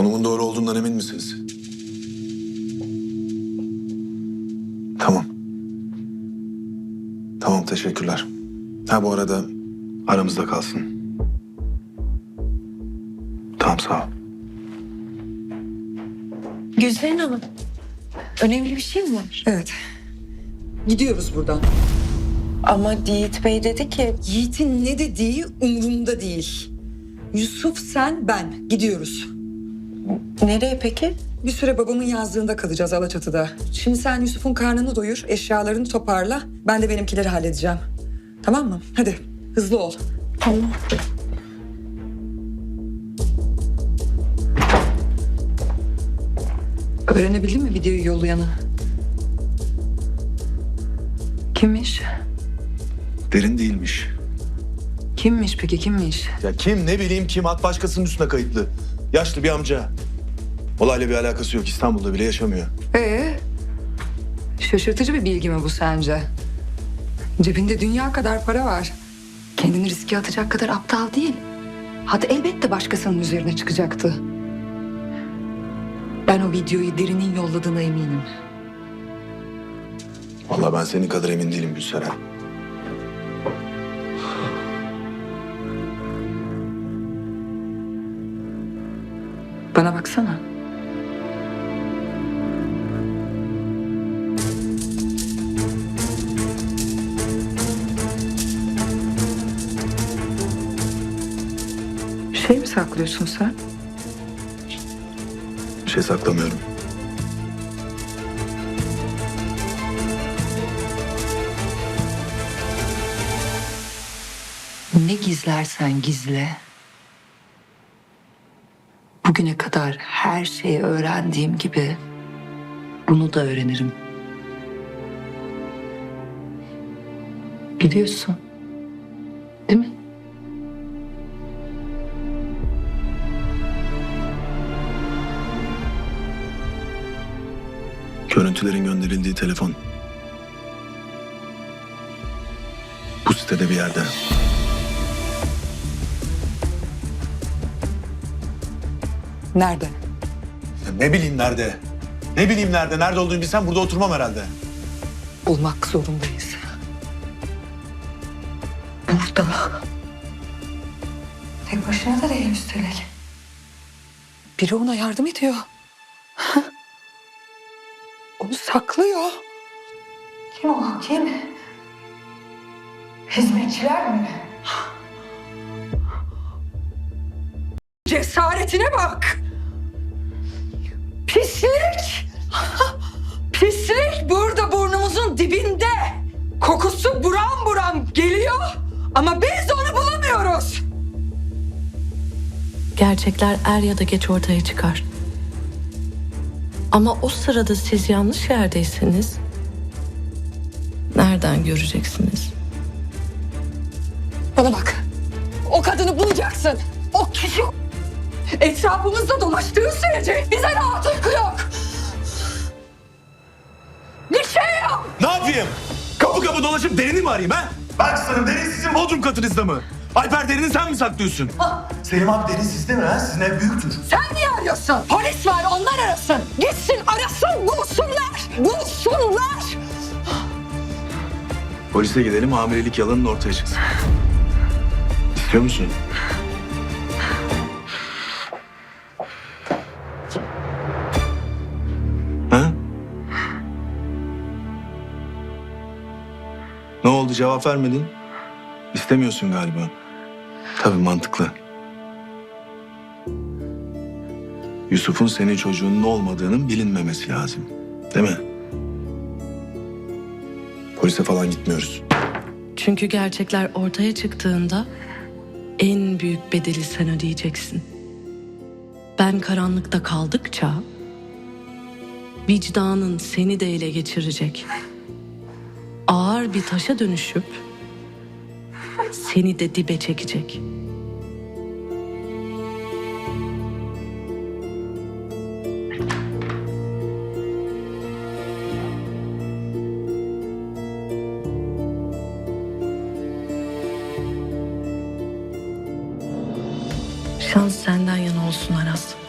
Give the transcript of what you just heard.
Konumun doğru olduğundan emin misiniz? Tamam. Tamam teşekkürler. Ha bu arada aramızda kalsın. Tamam sağ ol. Gülseren Hanım. Önemli bir şey mi var? Evet. Gidiyoruz buradan. Ama Yiğit Bey dedi ki Yiğit'in ne dediği umurumda değil. Yusuf sen ben gidiyoruz. Nereye peki? Bir süre babamın yazlığında kalacağız Alaçatı'da. Şimdi sen Yusuf'un karnını doyur, eşyalarını toparla. Ben de benimkileri halledeceğim. Tamam mı? Hadi hızlı ol. Tamam. Öğrenebildin mi videoyu yollayanı? Kimmiş? Derin değilmiş. Kimmiş peki kimmiş? Ya kim ne bileyim kim at başkasının üstüne kayıtlı. Yaşlı bir amca. Olayla bir alakası yok. İstanbul'da bile yaşamıyor. Ee, şaşırtıcı bir bilgi mi bu sence? Cebinde dünya kadar para var. Kendini riske atacak kadar aptal değil. Hadi elbette başkasının üzerine çıkacaktı. Ben o videoyu derinin yolladığına eminim. Vallahi ben senin kadar emin değilim Gülseren. Bana baksana. Saklıyorsun sen? Bir şey saklamıyorum. Ne gizlersen gizle. Bugüne kadar her şeyi öğrendiğim gibi bunu da öğrenirim. Biliyorsun. Değil mi? Görüntülerin gönderildiği telefon. Bu sitede bir yerde. Nerede? Ya ne bileyim nerede? Ne bileyim nerede? Nerede olduğunu bilsem burada oturmam herhalde. Bulmak zorundayız. Burada. Tek başına da değil üstelik. Biri ona yardım ediyor. Onu saklıyor. Kim o? Kim? Hizmetçiler mi? Cesaretine bak. Pislik. Pislik burada burnumuzun dibinde. Kokusu buram buram geliyor ama biz onu bulamıyoruz. Gerçekler er ya da geç ortaya çıkar. Ama o sırada siz yanlış yerdeyseniz nereden göreceksiniz? Bana bak. O kadını bulacaksın. O kişi etrafımızda dolaştığı sürece bize rahatlık yok. Bir şey yap. Ne yapayım? Kapı kapı dolaşıp derini mi arayayım ha? Ben sana derin sizin bodrum katınızda mı? Alper derini sen mi saklıyorsun? Selim abi derin sizde mi ha? Sizin ev büyüktür. Sen niye arıyorsun? Polis var onlar arasın. Gitsin arasın bulsunlar. Bulsunlar. Polise gidelim hamilelik yalanın ortaya çıksın. İstiyor musun? Ha? Ne oldu cevap vermedin? İstemiyorsun galiba. Tabii mantıklı. Yusuf'un senin çocuğunun olmadığının bilinmemesi lazım. Değil mi? Polise falan gitmiyoruz. Çünkü gerçekler ortaya çıktığında en büyük bedeli sen ödeyeceksin. Ben karanlıkta kaldıkça vicdanın seni de ele geçirecek. Ağır bir taşa dönüşüp seni de dibe çekecek. Şans senden yana olsun Aras.